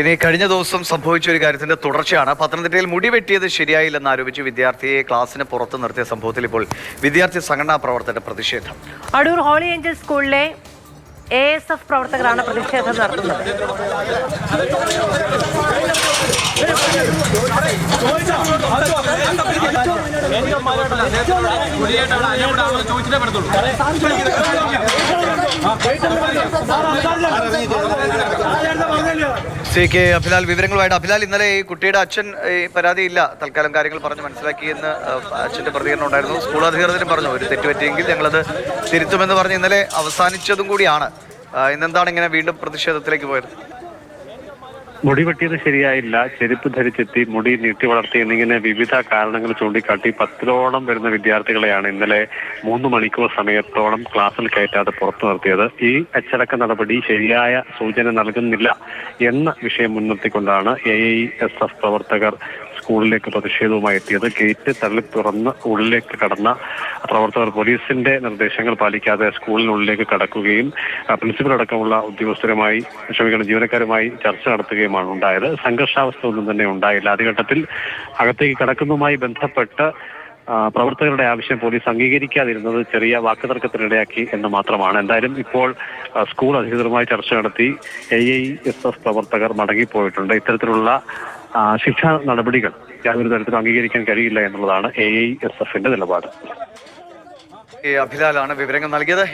ഇനി കഴിഞ്ഞ ദിവസം സംഭവിച്ച ഒരു കാര്യത്തിന്റെ തുടർച്ചയാണ്. പത്തനംതിട്ടയിൽ മുടി വെട്ടിയത് ശരിയായില്ലെന്ന് ആരോപിച്ച് വിദ്യാർത്ഥിയെ ക്ലാസ്സിന് പുറത്ത് നിർത്തിയ സംഭവത്തിൽ ഇപ്പോൾ വിദ്യാർത്ഥി സംഘടനാ പ്രവർത്തകരുടെ പ്രതിഷേധം. അടൂർ ഹോളി ഏഞ്ചൽ സ്കൂളിലെ എ എസ് എഫ് പ്രവർത്തകരാണ് പ്രതിഷേധം നടത്തുന്നത്. സി കെ അഭിലാൽ വിവരങ്ങളുമായിട്ട്. അഭിലാൽ ഇന്നലെ ഈ കുട്ടിയുടെ അച്ഛൻ ഈ പരാതിയില്ല. തൽക്കാലം കാര്യങ്ങൾ പറഞ്ഞ് മനസ്സിലാക്കിയെന്ന് അഹ്, അച്ഛന്റെ പ്രതികരണം ഉണ്ടായിരുന്നു. സ്കൂൾ അധികൃതരും പറഞ്ഞു ഒരു തെറ്റുപറ്റിയെങ്കിൽ ഞങ്ങളത് തിരുത്തുമെന്ന് പറഞ്ഞ് ഇന്നലെ അവസാനിച്ചതും കൂടിയാണ്. ഇന്നെന്താണ് ഇങ്ങനെ വീണ്ടും പ്രതിഷേധത്തിലേക്ക് പോയത്? മുടി വെട്ടിയത് ശരിയായില്ല. ചെരുപ്പ് ധരിച്ചെത്തി മുടി നീട്ടി വളർത്തി എന്നിങ്ങനെ വിവിധ കാരണങ്ങൾ ചൂണ്ടിക്കാട്ടി പത്തിലോളം വരുന്ന വിദ്യാർത്ഥികളെയാണ് ഇന്നലെ മൂന്ന് മണിക്കൂർ സമയത്തോളം ക്ലാസ്സിൽ കയറ്റാതെ പുറത്തു നിർത്തിയത്. ഈ അച്ചടക്ക നടപടി ശരിയായ സൂചന നൽകുന്നില്ല എന്ന വിഷയം മുൻനിർത്തിക്കൊണ്ടാണ് എ ഐ എസ് എഫ് പ്രവർത്തകർ സ്കൂളിലേക്ക് പ്രതിഷേധവുമായി എത്തിയത്. ഗേറ്റ് തള്ളി തുറന്ന് ഉള്ളിലേക്ക് കടന്ന പ്രവർത്തകർ പോലീസിന്റെ നിർദ്ദേശങ്ങൾ പാലിക്കാതെ സ്കൂളിനുള്ളിലേക്ക് കടക്കുകയും പ്രിൻസിപ്പൽ അടക്കമുള്ള ഉദ്യോഗസ്ഥരുമായി ക്ഷമിക്കണം ജീവനക്കാരുമായി ചർച്ച നടത്തുകയുമാണ് ഉണ്ടായത്. സംഘർഷാവസ്ഥ ഒന്നും തന്നെ ഉണ്ടായില്ല. ആദ്യഘട്ടത്തിൽ അകത്തേക്ക് കടക്കുന്നതുമായി ബന്ധപ്പെട്ട് പ്രവർത്തകരുടെ ആവശ്യം പോലീസ് അംഗീകരിക്കാതിരുന്നത് ചെറിയ വാക്കുതർക്കത്തിനിടയാക്കി എന്ന് മാത്രമാണ്. എന്തായാലും ഇപ്പോൾ സ്കൂൾ അധികൃതരുമായി ചർച്ച നടത്തി എ ഐ എസ് എഫ് പ്രവർത്തകർ മടങ്ങിപ്പോയിട്ടുണ്ട്. ഇത്തരത്തിലുള്ള ശിക്ഷാ നടപടികൾ യാതൊരു തരത്തിലും അംഗീകരിക്കാൻ കഴിയില്ല എന്നുള്ളതാണ് എ ഐ എസ് എഫിന്റെ നിലപാട്. അഭിലാലാണ് വിവരങ്ങൾ നൽകിയത്.